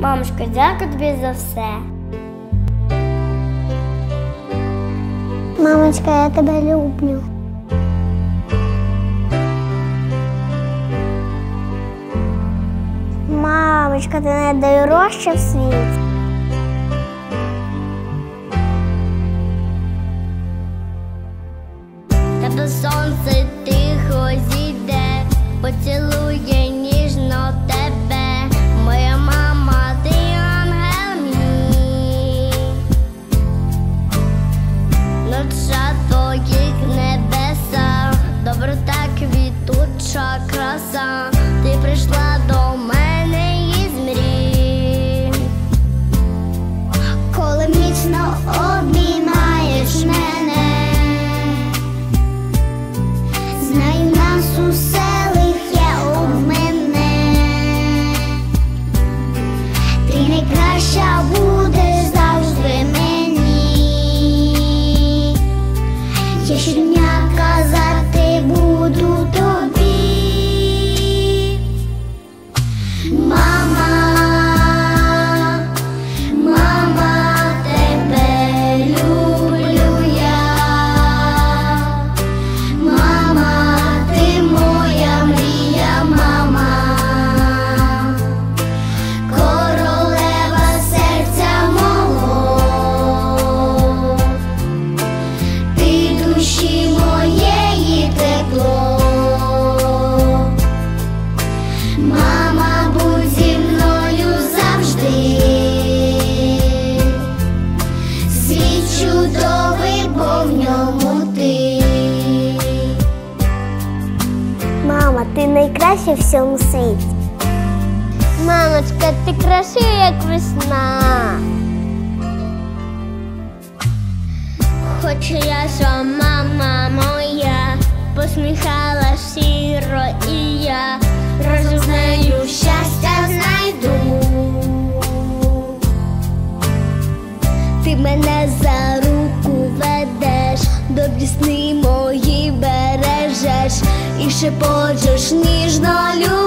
Мамочка, дякую тобі за все. Мамочка, я тебе люблю. Мамочка, ти найдорожча в світі. chakrasan найкраще в всьому світі. Мамочка, ти краще, як весна. Хочу я що мама моя, посміхала сіро і я разом з нею щастя знайду. Ти мене за руку ведеш до пісни шепочеш ніжно любов.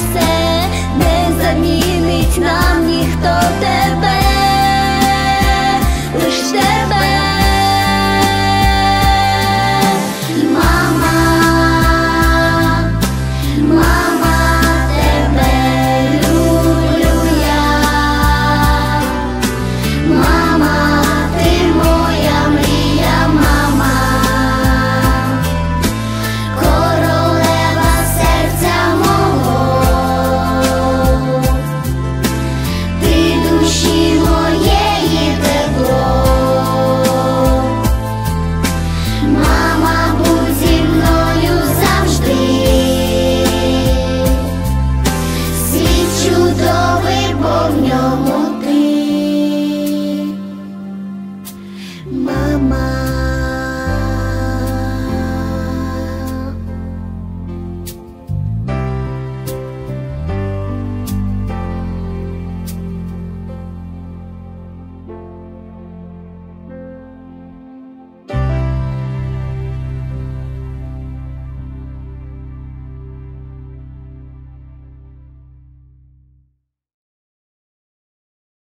все не замінить нам ні.